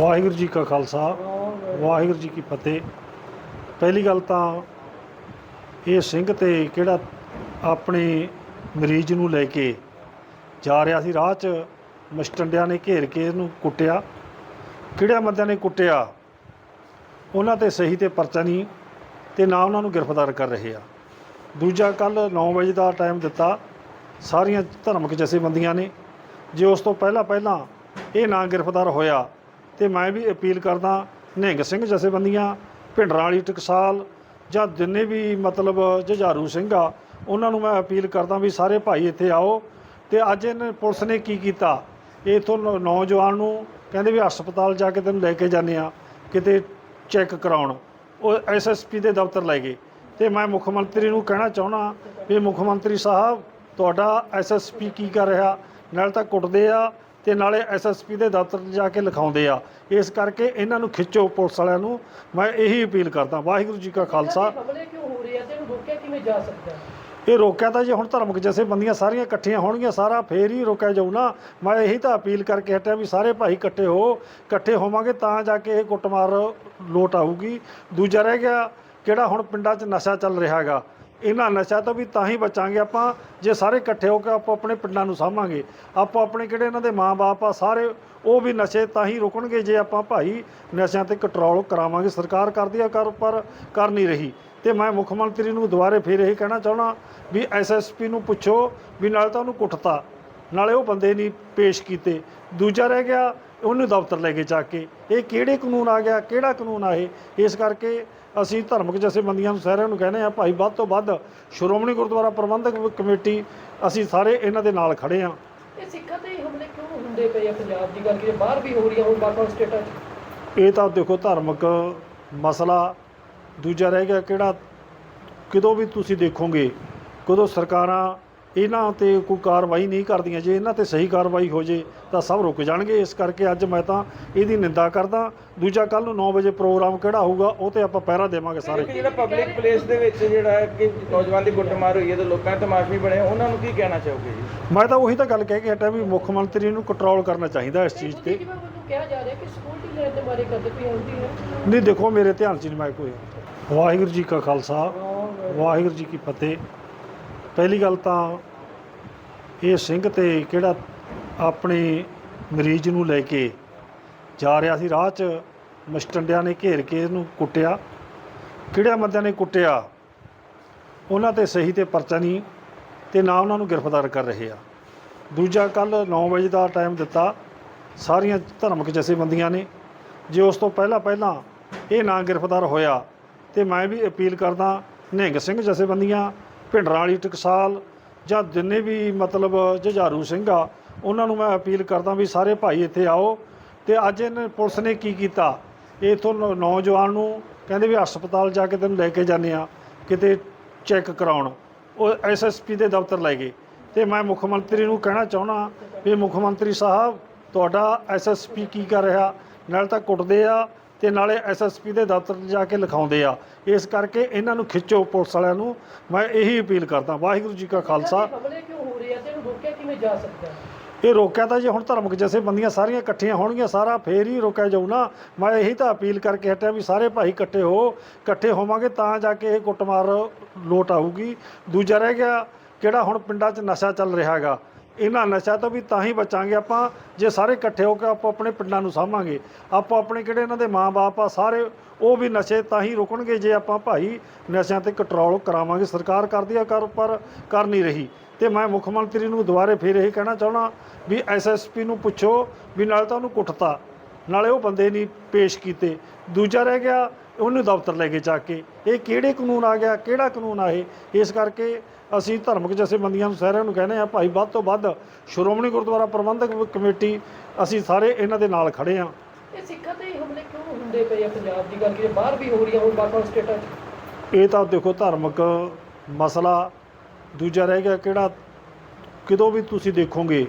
ਵਾਹਿਗੁਰੂ ਜੀ ਕਾ ਖਾਲਸਾ, ਵਾਹਿਗੁਰੂ ਜੀ ਕੀ ਫਤਿਹ। ਪਹਿਲੀ ਗੱਲ ਤਾਂ ਇਹ ਸਿੰਘ ਤੇ ਕਿਹੜਾ ਆਪਣੇ ਮਰੀਜ਼ ਨੂੰ ਲੈ ਕੇ ਜਾ ਰਿਹਾ ਸੀ, ਰਾਹ 'ਚ ਮਸਟੰਡਿਆਂ ਨੇ ਘੇਰ ਕੇ ਇਹਨੂੰ ਕੁੱਟਿਆ। ਕਿਹੜਿਆਂ ਬੰਦਿਆਂ ਨੇ ਕੁੱਟਿਆ? ਉਹਨਾਂ ਤੇ ਸਹੀ ਤੇ ਪਰਚਾ ਨਹੀਂ ਤੇ ਨਾ ਉਹਨਾਂ ਨੂੰ ਗ੍ਰਿਫਤਾਰ ਕਰ ਰਹੇ ਆ। ਦੂਜਾ ਕੱਲ 9 ਵਜੇ ਦਾ ਟਾਈਮ ਦਿੱਤਾ। ਸਾਰੀਆਂ ਧਰਮਿਕ ਜਥੇਬੰਦੀਆਂ ਨੇ। ਜੇ ਉਸ ਤੋਂ ਪਹਿਲਾਂ ਪਹਿਲਾਂ ਇਹ ਨਾ ਗ੍ਰਿਫਤਾਰ ਹੋਇਆ ਤੇ ਮੈਂ ਵੀ ਅਪੀਲ ਕਰਦਾ ਨਿਹੰਗ ਸਿੰਘ ਜਥੇਬੰਦੀਆਂ, ਭਿੰਡਰਾਂ ਵਾਲੀ ਟਕਸਾਲ ਜਾਂ ਜਿੰਨੇ ਵੀ ਮਤਲਬ ਜੁਝਾਰੂ ਸਿੰਘ ਆ, ਉਹਨਾਂ ਨੂੰ ਮੈਂ ਅਪੀਲ ਕਰਦਾ ਵੀ ਸਾਰੇ ਭਾਈ ਇੱਥੇ ਆਓ ਤੇ ਅੱਜ ਇਹਨੇ ਪੁਲਿਸ ਨੇ ਕੀ ਕੀਤਾ? ਇਥੋਂ ਨੌਜਵਾਨ ਨੂੰ ਕਹਿੰਦੇ ਵੀ ਹਸਪਤਾਲ ਜਾ ਕੇ ਤੈਨੂੰ ਲੈ ਕੇ ਜਾਂਦੇ ਆ ਕਿਤੇ ਚੈੱਕ ਕਰਾਉਣ। ਉਹ ਐਸਐਸਪੀ ਦੇ ਦਫ਼ਤਰ ਲੈ ਗਏ। ਤੇ ਮੈਂ ਮੁੱਖ ਮੰਤਰੀ ਨੂੰ ਕਹਿਣਾ ਚਾਹੁੰਦਾ ਵੀ ਮੁੱਖ ਮੰਤਰੀ ਸਾਹਿਬ, ਤੁਹਾਡਾ ਐਸਐਸਪੀ ਕੀ ਕਰ ਰਿਹਾ? ਨਾਲ ਤਾਂ ਕੁੱਟਦੇ ਆ ਤੇ ਨਾਲੇ ਐਸਐਸਪੀ ਦੇ ਦਫ਼ਤਰ ਜਾ ਕੇ ਲਿਖਾਉਂਦੇ ਆ। ਇਸ ਕਰਕੇ ਇਹਨਾਂ ਨੂੰ ਖਿੱਚੋ ਪੁਲਿਸ ਵਾਲਿਆਂ ਨੂੰ। ਮੈਂ ਇਹੀ ਅਪੀਲ ਕਰਦਾ ਵਾਹਿਗੁਰੂ ਜੀ ਕਾ ਖਾਲਸਾ। ਹਮਲੇ ਕਿਉਂ ਹੋ ਰਹੇ ਆ ਤੇ ਇਹਨੂੰ ਰੋਕਿਆ ਕਿਵੇਂ ਜਾ ਸਕਦਾ ਹੈ? ਇਹ ਰੋਕਿਆ ਤਾਂ ਜੇ ਹੁਣ ਧਰਮਿਕ ਜਥੇਬੰਦੀਆਂ ਸਾਰੀਆਂ ਇਕੱਠੀਆਂ ਹੋਣਗੀਆਂ ਸਾਰਾ ਫੇਰ ਹੀ ਰੋਕਿਆ ਜਾਊ ਨਾ। ਮੈਂ ਇਹੀ ਤਾਂ ਅਪੀਲ ਕਰਕੇ ਹਟਿਆ ਵੀ ਸਾਰੇ ਭਾਈ ਇਕੱਠੇ ਹੋ ਇਕੱਠੇ ਹੋਵਾਂਗੇ ਤਾਂ ਜਾ ਕੇ ਇਹ ਕੁੱਟਮਾਰ ਲੋਟ ਆਊਗੀ। ਦੂਜਾ ਰਹਿ ਗਿਆ ਕਿਹੜਾ ਹੁਣ ਪਿੰਡਾਂ 'ਚ ਨਸ਼ਾ ਚੱਲ ਰਿਹਾ ਹੈਗਾ। ਇਹਨਾਂ ਨਸ਼ਾ ਤੋਂ ਵੀ ਤਾਂ ਹੀ ਬਚਾਂਗੇ ਆਪਾਂ, ਜੇ ਸਾਰੇ ਇਕੱਠੇ ਹੋ ਕੇ ਆਪੋ ਆਪਣੇ ਪਿੰਡਾਂ ਨੂੰ ਸਾਂਭਾਂਗੇ। ਆਪੋ ਆਪਣੇ ਕਿਹੜੇ ਇਹਨਾਂ ਦੇ ਮਾਂ-ਬਾਪ ਆ, ਸਾਰੇ ਉਹ ਵੀ ਨਸ਼ੇ ਤਾਂ ਹੀ ਰੁਕਣਗੇ ਜੇ ਆਪਾਂ ਭਾਈ ਨਸ਼ਿਆਂ ਤੇ ਕੰਟਰੋਲ ਕਰਾਵਾਂਗੇ। ਸਰਕਾਰ ਕਰਦੀ ਆ ਕਰ, ਪਰ ਕਰ ਨਹੀਂ ਰਹੀ। ਤੇ ਮੈਂ ਮੁੱਖ ਮੰਤਰੀ ਨੂੰ ਦੁਬਾਰੇ ਫੇਰ ਇਹ ਕਹਿਣਾ ਚਾਹਣਾ ਵੀ ਐਸਐਸਪੀ ਨੂੰ ਪੁੱਛੋ ਵੀ ਨਾਲ ਤਾਂ ਉਹਨੂੰ ਕੁੱਟਤਾ। ਨਾਲੇ ਉਹ ਬੰਦੇ ਨਹੀਂ ਪੇਸ਼ ਕੀਤੇ। ਦੂਜਾ ਰਹਿ ਗਿਆ ਉਹਨੂੰ ਦਫ਼ਤਰ ਲੈ ਕੇ ਚੱਕ ਕੇ। ਇਹ ਕਿਹੜੇ ਕਾਨੂੰਨ ਆ ਗਿਆ ਕਿਹੜਾ ਕਾਨੂੰਨ ਆ ਇਹ? ਇਸ ਕਰਕੇ ਅਸੀਂ ਧਰਮਿਕ ਜਥੇਬੰਦੀਆਂ ਨੂੰ ਸਾਰਿਆਂ ਨੂੰ ਕਹਿੰਦੇ ਆ ਭਾਈ ਵੱਧ ਤੋਂ ਵੱਧ ਸ਼੍ਰੋਮਣੀ ਗੁਰਦੁਆਰਾ ਪ੍ਰਬੰਧਕ ਕਮੇਟੀ ਅਸੀਂ ਸਾਰੇ ਇਹਨਾਂ ਦੇ ਨਾਲ ਖੜੇ ਆ ਇਹ ਸਿੱਖਾਂ ਤੇ ਹੀ ਹਮਲੇ ਕਿਉਂ ਹੁੰਦੇ ਪਏ ਆ ਪੰਜਾਬ ਦੀ ਗੱਲ ਕਰੀਏ? ਬਾਹਰ ਵੀ ਹੋ ਰਹੀਆਂ ਹੁਣ ਬਾਕੀ ਸਟੇਟਾਂ 'ਚ। ਇਹ ਤਾਂ ਦੇਖੋ ਧਾਰਮਿਕ ਮਸਲਾ। ਦੂਜਾ ਰਹਿ ਗਿਆ ਕਿਹੜਾ? ਕਦੋਂ ਵੀ ਤੁਸੀਂ ਦੇਖੋਗੇ ਕਦੋਂ ਸਰਕਾਰਾਂ ਇਹਨਾਂ ਤੇ ਕੋਈ ਕਾਰਵਾਈ ਨਹੀਂ ਕਰਦੀਆਂ। ਜੇ ਇਹਨਾਂ ਤੇ ਸਹੀ ਕਾਰਵਾਈ ਹੋ ਜੇ ਤਾਂ ਸਭ ਰੁਕ ਜਾਣਗੇ। ਇਸ ਕਰਕੇ ਅੱਜ ਮੈਂ ਤਾਂ ਇਹਦੀ ਨਿੰਦਾ ਕਰਦਾ। ਦੂਜਾ ਕੱਲ ਨੂੰ 9 ਵਜੇ ਪ੍ਰੋਗਰਾਮ ਕਿਹੜਾ ਹੋਊਗਾ ਉਹ ਤੇ ਆਪਾਂ ਪਹਿਰਾ ਦੇਵਾਂਗੇ ਸਾਰੇ। ਜਿਹੜਾ ਪਬਲਿਕ ਪਲੇਸ ਦੇ ਵਿੱਚ ਜਿਹੜਾ ਹੈ ਕਿ ਨੌਜਵਾਨ ਦੀ ਕੁੱਟਮਾਰ ਹੋਈ ਹੈ ਤੇ ਲੋਕਾਂ ਦੇ ਤਮਾਸ਼ਬੀ ਬਣੇ ਉਹਨਾਂ ਨੂੰ ਕੀ ਕਹਿਣਾ ਚਾਹੋਗੇ ਜੀ? ਮੈਂ ਤਾਂ ਉਹੀ ਤਾਂ ਗੱਲ ਕਹਿ ਕੇ ਹਟਿਆ ਵੀ ਮੁੱਖ ਮੰਤਰੀ ਨੂੰ ਕੰਟਰੋਲ ਕਰਨਾ ਚਾਹੀਦਾ ਇਸ ਚੀਜ਼ ਤੇ। ਕਿਹਾ ਜਾ ਰਿਹਾ ਕਿ ਸਿਕਿਉਰਿਟੀ ਲੈਣ ਦੇ ਬਾਰੇ ਗੱਲ ਕੋਈ ਆਉਂਦੀ ਹੈ? ਨਹੀਂ ਦੇਖੋ ਮੇਰੇ ਧਿਆਨ 'ਚ ਨਹੀਂ ਮੈਂ ਕੋਈ। ਵਾਹਿਗੁਰੂ ਜੀ ਕਾ ਖਾਲਸਾ ਵਾਹਿਗੁਰੂ ਜੀ ਕੀ ਫਤਿਹ। ਪਹਿਲੀ ਗੱਲ ਤਾਂ ਇਹ ਸਿੰਘ ਤੇ ਕਿਹੜਾ ਆਪਣੇ ਮਰੀਜ਼ ਨੂੰ ਲੈ ਕੇ ਜਾ ਰਿਹਾ ਸੀ, ਰਾਹ 'ਚ ਮਸਟੰਡਿਆਂ ਨੇ ਘੇਰ ਕੇ ਇਹਨੂੰ ਕੁੱਟਿਆ। ਕਿਹੜਿਆਂ ਬੰਦਿਆਂ ਨੇ ਕੁੱਟਿਆ? ਉਹਨਾਂ ਤੇ ਸਹੀ ਤੇ ਪਰਚਾ ਨਹੀਂ ਤੇ ਨਾ ਉਹਨਾਂ ਨੂੰ ਗ੍ਰਿਫਤਾਰ ਕਰ ਰਹੇ ਆ। ਦੂਜਾ ਕੱਲ 9 ਵਜੇ ਦਾ ਟਾਈਮ ਦਿੱਤਾ। ਸਾਰੀਆਂ ਧਰਮਿਕ ਜਥੇਬੰਦੀਆਂ ਨੇ। ਜੇ ਉਸ ਤੋਂ ਪਹਿਲਾਂ ਪਹਿਲਾਂ ਇਹ ਨਾ ਗ੍ਰਿਫਤਾਰ ਹੋਇਆ ਤੇ ਮੈਂ ਵੀ ਅਪੀਲ ਕਰਦਾ, ਨਿਹੰਗ ਸਿੰਘ ਜਥੇਬੰਦੀਆਂ ਭਿੰਡਰਾਂ ਵਾਲੀ ਟਕਸਾਲ ਜਾਂ ਜਿੰਨੇ ਵੀ ਮਤਲਬ ਜੁਝਾਰੂ ਸਿੰਘ ਆ, ਉਹਨਾਂ ਨੂੰ ਮੈਂ ਅਪੀਲ ਕਰਦਾ ਵੀ ਸਾਰੇ ਭਾਈ ਇੱਥੇ ਆਓ ਤੇ ਅੱਜ ਇਹਨੇ ਪੁਲਿਸ ਨੇ ਕੀ ਕੀਤਾ? ਇਥੋਂ ਨੌਜਵਾਨ ਨੂੰ ਕਹਿੰਦੇ ਵੀ ਹਸਪਤਾਲ ਜਾ ਕੇ ਤੈਨੂੰ ਲੈ ਕੇ ਜਾਂਦੇ ਆ ਕਿਤੇ ਚੈੱਕ ਕਰਾਉਣ। ਉਹ ਐਸਐਸਪੀ ਦੇ ਦਫ਼ਤਰ ਲੈ ਗਏ। ਤੇ ਮੈਂ ਮੁੱਖ ਮੰਤਰੀ ਨੂੰ ਕਹਿਣਾ ਚਾਹੁੰਦਾ ਵੀ ਮੁੱਖ ਮੰਤਰੀ ਸਾਹਿਬ, ਤੁਹਾਡਾ ਐਸਐਸਪੀ ਕੀ ਕਰ ਰਿਹਾ? ਨਾਲ ਤਾਂ ਕੁੱਟਦੇ ਆ ਤੇ ਨਾਲੇ ਐਸਐਸਪੀ ਦੇ ਦਫ਼ਤਰ ਜਾ ਕੇ ਲਿਖਾਉਂਦੇ ਆ। ਇਸ ਕਰਕੇ ਇਹਨਾਂ ਨੂੰ ਖਿੱਚੋ ਪੁਲਿਸ ਵਾਲਿਆਂ ਨੂੰ। ਮੈਂ ਇਹੀ ਅਪੀਲ ਕਰਦਾ ਵਾਹਿਗੁਰੂ ਜੀ ਕਾ ਖਾਲਸਾ। ਹਮਲੇ ਕਿਉਂ ਹੋ ਰਹੇ ਆ ਤੇ ਇਹਨੂੰ ਰੋਕਿਆ ਕਿਵੇਂ ਜਾ ਸਕਦਾ ਹੈ? ਇਹ ਰੋਕਿਆ ਤਾਂ ਜੇ ਹੁਣ ਧਰਮਿਕ ਜਥੇਬੰਦੀਆਂ ਸਾਰੀਆਂ ਇਕੱਠੀਆਂ ਹੋਣਗੀਆਂ ਸਾਰਾ ਫੇਰ ਹੀ ਰੋਕਿਆ ਜਾਊ ਨਾ। ਮੈਂ ਇਹੀ ਤਾਂ ਅਪੀਲ ਕਰਕੇ ਹਟਿਆ ਵੀ ਸਾਰੇ ਭਾਈ ਇਕੱਠੇ ਹੋ ਇਕੱਠੇ ਹੋਵਾਂਗੇ ਤਾਂ ਜਾ ਕੇ ਇਹ ਕੁੱਟਮਾਰ ਲੋਟ ਆਊਗੀ। ਦੂਜਾ ਰਹਿ ਗਿਆ ਕਿਹੜਾ ਹੁਣ ਪਿੰਡਾਂ 'ਚ ਨਸ਼ਾ ਚੱਲ ਰਿਹਾ ਹੈਗਾ। ਇਹਨਾਂ ਨਸ਼ਾ ਤੋਂ ਵੀ ਤਾਂ ਹੀ ਬਚਾਂਗੇ ਆਪਾਂ, ਜੇ ਸਾਰੇ ਇਕੱਠੇ ਹੋ ਕੇ ਆਪੋ ਆਪਣੇ ਪਿੰਡਾਂ ਨੂੰ ਸਾਂਭਾਂਗੇ। ਆਪੋ ਆਪਣੇ ਕਿਹੜੇ ਇਹਨਾਂ ਦੇ ਮਾਂ-ਬਾਪ ਆ, ਸਾਰੇ ਉਹ ਵੀ ਨਸ਼ੇ ਤਾਂ ਹੀ ਰੁਕਣਗੇ ਜੇ ਆਪਾਂ ਭਾਈ ਨਸ਼ਿਆਂ ਤੇ ਕੰਟਰੋਲ ਕਰਾਵਾਂਗੇ। ਸਰਕਾਰ ਕਰਦੀ ਆ ਕਰ, ਪਰ ਕਰ ਨਹੀਂ ਰਹੀ। ਤੇ ਮੈਂ ਮੁੱਖ ਮੰਤਰੀ ਨੂੰ ਦੁਬਾਰੇ ਫੇਰ ਇਹ ਕਹਿਣਾ ਚਾਹੁੰਦਾ ਵੀ ਐਸਐਸਪੀ ਨੂੰ ਪੁੱਛੋ ਵੀ ਨਾਲ ਤਾਂ ਉਹਨੂੰ ਕੁੱਟਤਾ। ਨਾਲੇ ਉਹ ਬੰਦੇ ਨਹੀਂ ਪੇਸ਼ ਕੀਤੇ। ਦੂਜਾ ਰਹਿ ਗਿਆ ਉਹਨੂੰ ਦਫ਼ਤਰ ਲੈ ਕੇ ਚੱਕ ਕੇ। ਇਹ ਕਿਹੜੇ ਕਾਨੂੰਨ ਆ ਗਿਆ ਕਿਹੜਾ ਕਾਨੂੰਨ ਆ ਇਹ? ਇਸ ਕਰਕੇ ਅਸੀਂ ਧਰਮਿਕ ਜਥੇਬੰਦੀਆਂ ਨੂੰ ਸਾਰਿਆਂ ਨੂੰ ਕਹਿੰਦੇ ਆ ਭਾਈ ਵੱਧ ਤੋਂ ਵੱਧ ਸ਼੍ਰੋਮਣੀ ਗੁਰਦੁਆਰਾ ਪ੍ਰਬੰਧਕ ਕਮੇਟੀ ਅਸੀਂ ਸਾਰੇ ਇਹਨਾਂ ਦੇ ਨਾਲ ਖੜੇ ਆ ਇਹ ਸਿੱਖਾਂ ਤੇ ਹੀ ਹਮਲੇ ਕਿਉਂ ਹੁੰਦੇ ਪਏ ਆ ਪੰਜਾਬ ਦੀ ਗੱਲ? ਕਰੀਏ ਬਾਹਰ ਵੀ ਹੋ ਰਹੀਆਂ ਹੁਣ ਬਾਕੀ ਸਟੇਟਾਂ 'ਚ? ਇਹ ਤਾਂ ਦੇਖੋ ਧਾਰਮਿਕ ਮਸਲਾ ਦੂਜਾ ਰਹਿ ਗਿਆ ਕਿਹੜਾ? ਕਦੋਂ ਵੀ ਤੁਸੀਂ ਦੇਖੋਗੇ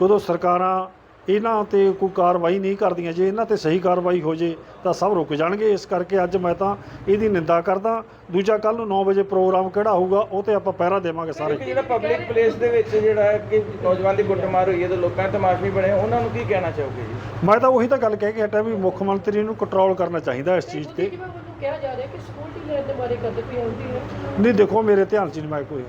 ਕਦੋਂ ਸਰਕਾਰਾਂ ਇਹਨਾਂ ਤੇ ਕੋਈ ਕਾਰਵਾਈ ਨਹੀਂ ਕਰਦੀਆਂ। ਜੇ ਇਹਨਾਂ ਤੇ ਸਹੀ ਕਾਰਵਾਈ ਹੋ ਜੇ ਤਾਂ ਸਭ ਰੁਕ ਜਾਣਗੇ। ਇਸ ਕਰਕੇ ਅੱਜ ਮੈਂ ਤਾਂ ਇਹਦੀ ਨਿੰਦਾ ਕਰਦਾ। ਦੂਜਾ ਕੱਲ ਨੂੰ 9 ਵਜੇ ਪ੍ਰੋਗਰਾਮ ਕਿਹੜਾ ਹੋਊਗਾ ਉਹ ਤੇ ਆਪਾਂ ਪਹਿਰਾ ਦੇਵਾਂਗੇ ਸਾਰੇ। ਜਿਹੜਾ ਪਬਲਿਕ ਪਲੇਸ ਦੇ ਵਿੱਚ ਜਿਹੜਾ ਹੈ ਕਿ ਨੌਜਵਾਨ ਦੀ ਕੁੱਟਮਾਰ ਹੋਈ ਹੈ ਤੇ ਲੋਕਾਂ ਦੇ ਤਮਾਸ਼ੇ ਬਣੇ ਉਹਨਾਂ ਨੂੰ ਕੀ ਕਹਿਣਾ ਚਾਹੋਗੇ ਜੀ? ਮੈਂ ਤਾਂ ਉਹੀ ਤਾਂ ਗੱਲ ਕਹਿ ਕੇ ਹਟਿਆ ਵੀ ਮੁੱਖ ਮੰਤਰੀ ਨੂੰ ਕੰਟਰੋਲ ਕਰਨਾ ਚਾਹੀਦਾ ਇਸ ਚੀਜ਼ ਤੇ। ਕਿਹਾ ਜਾ ਰਿਹਾ ਕਿ ਸਕੂਲ ਦੀ ਲੈਣ ਦੇ ਬਾਰੇ ਕਰਦੇ ਕੋਈ ਆਉਂਦੀ ਹੈ? ਨਹੀਂ ਦੇਖੋ ਮੇਰੇ ਧਿਆਨ 'ਚ ਨਹੀਂ ਮੈਂ ਕੋਈ।